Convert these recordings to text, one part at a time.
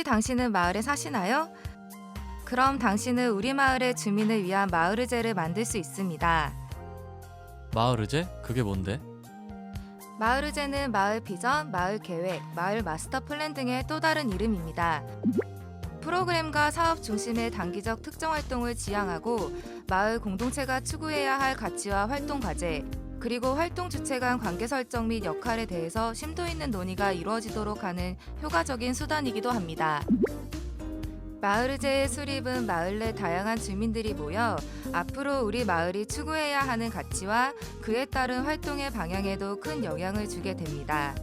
혹시 당신은 마을에 사시나요? 그럼 당신은 우리 마을의 주민을 위한 마을 의제를 만들 수 있습니다. 마을 의제? 그게 뭔데? 마을 의제는 마을 비전, 마을 계획, 마을 마스터 플랜 등의 또 다른 이름입니다. 프로그램과 사업 중심의 단기적 특정 활동을 지향하고 마을 공동체가 추구해야 할 가치와 활동 과제, 그리고 활동 주체 간 관계 설정 및 역할에 대해서 심도 있는 논의가 이루어지도록 하는 효과적인 수단이기도 합니다. 마을 의제의 수립은 마을 내 다양한 주민들이 모여 앞으로 우리 마을이 추구해야 하는 가치와 그에 따른 활동의 방향에도 큰 영향을 주게 됩니다.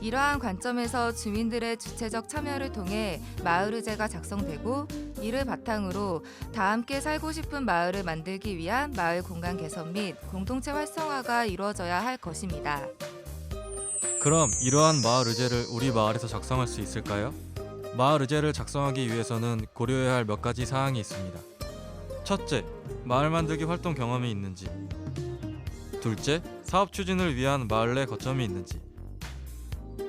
이러한 관점에서 주민들의 주체적 참여를 통해 마을 의제가 작성되고 이를 바탕으로 다 함께 살고 싶은 마을을 만들기 위한 마을 공간 개선 및 공동체 활성화가 이루어져야 할 것입니다. 그럼 이러한 마을 의제를 우리 마을에서 작성할 수 있을까요? 마을 의제를 작성하기 위해서는 고려해야 할 몇 가지 사항이 있습니다. 첫째, 마을 만들기 활동 경험이 있는지. 둘째, 사업 추진을 위한 마을 내 거점이 있는지.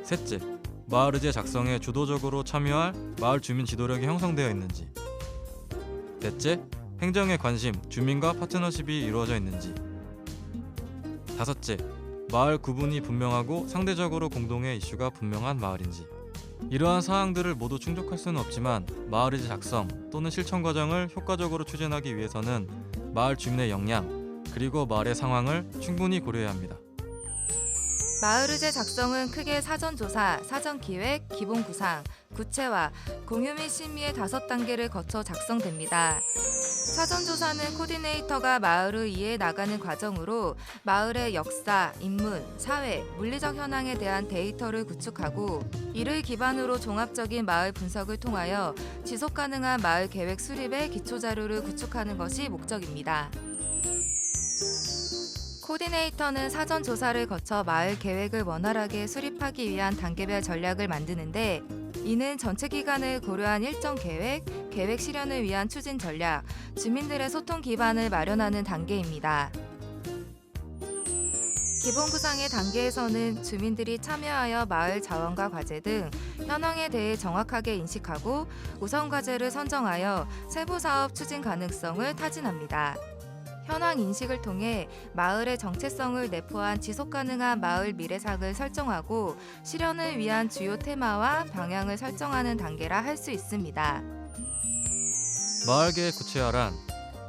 셋째, 마을 의제 작성에 주도적으로 참여할 마을 주민 지도력이 형성되어 있는지. 넷째, 행정에 관심, 주민과 파트너십이 이루어져 있는지. 다섯째, 마을 구분이 분명하고 상대적으로 공동의 이슈가 분명한 마을인지. 이러한 사항들을 모두 충족할 수는 없지만 마을 의제 작성 또는 실천 과정을 효과적으로 추진하기 위해서는 마을 주민의 역량 그리고 마을의 상황을 충분히 고려해야 합니다. 마을 의제 작성은 크게 사전 조사, 사전 기획, 기본 구상, 구체화, 공유 및 심의의 다섯 단계를 거쳐 작성됩니다. 사전 조사는 코디네이터가 마을을 이해해 나가는 과정으로 마을의 역사, 인문, 사회, 물리적 현황에 대한 데이터를 구축하고 이를 기반으로 종합적인 마을 분석을 통하여 지속 가능한 마을 계획 수립의 기초 자료를 구축하는 것이 목적입니다. 코디네이터는 사전 조사를 거쳐 마을 계획을 원활하게 수립하기 위한 단계별 전략을 만드는데 이는 전체 기간을 고려한 일정 계획, 계획 실현을 위한 추진 전략, 주민들의 소통 기반을 마련하는 단계입니다. 기본 구상의 단계에서는 주민들이 참여하여 마을 자원과 과제 등 현황에 대해 정확하게 인식하고 우선 과제를 선정하여 세부 사업 추진 가능성을 타진합니다. 현황 인식을 통해 마을의 정체성을 내포한 지속 가능한 마을 미래상을 설정하고 실현을 위한 주요 테마와 방향을 설정하는 단계라 할 수 있습니다. 마을 계획 구체화란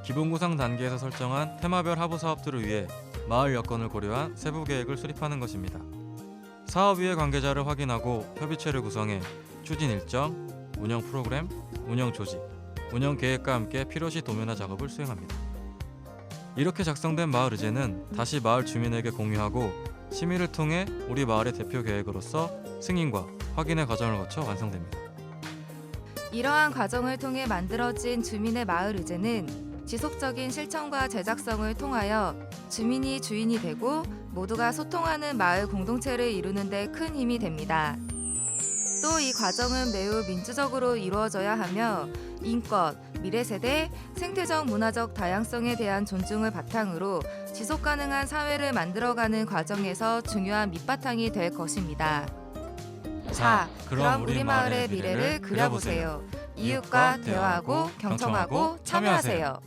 기본 구상 단계에서 설정한 테마별 하부 사업들을 위해 마을 여건을 고려한 세부 계획을 수립하는 것입니다. 사업위의 관계자를 확인하고 협의체를 구성해 추진 일정, 운영 프로그램, 운영 조직, 운영 계획과 함께 필요시 도면화 작업을 수행합니다. 이렇게 작성된 마을 의제는 다시 마을 주민에게 공유하고 심의를 통해 우리 마을의 대표 계획으로서 승인과 확인의 과정을 거쳐 완성됩니다. 이러한 과정을 통해 만들어진 주민의 마을 의제는 지속적인 실천과 제작성을 통하여 주민이 주인이 되고 모두가 소통하는 마을 공동체를 이루는 데 큰 힘이 됩니다. 또 이 과정은 매우 민주적으로 이루어져야 하며 인권, 미래 세대, 생태적 문화적 다양성에 대한 존중을 바탕으로 지속 가능한 사회를 만들어가는 과정에서 중요한 밑바탕이 될 것입니다. 자, 그럼 우리 마을의 미래를 그려보세요. 이웃과 대화하고 경청하고 참여하세요.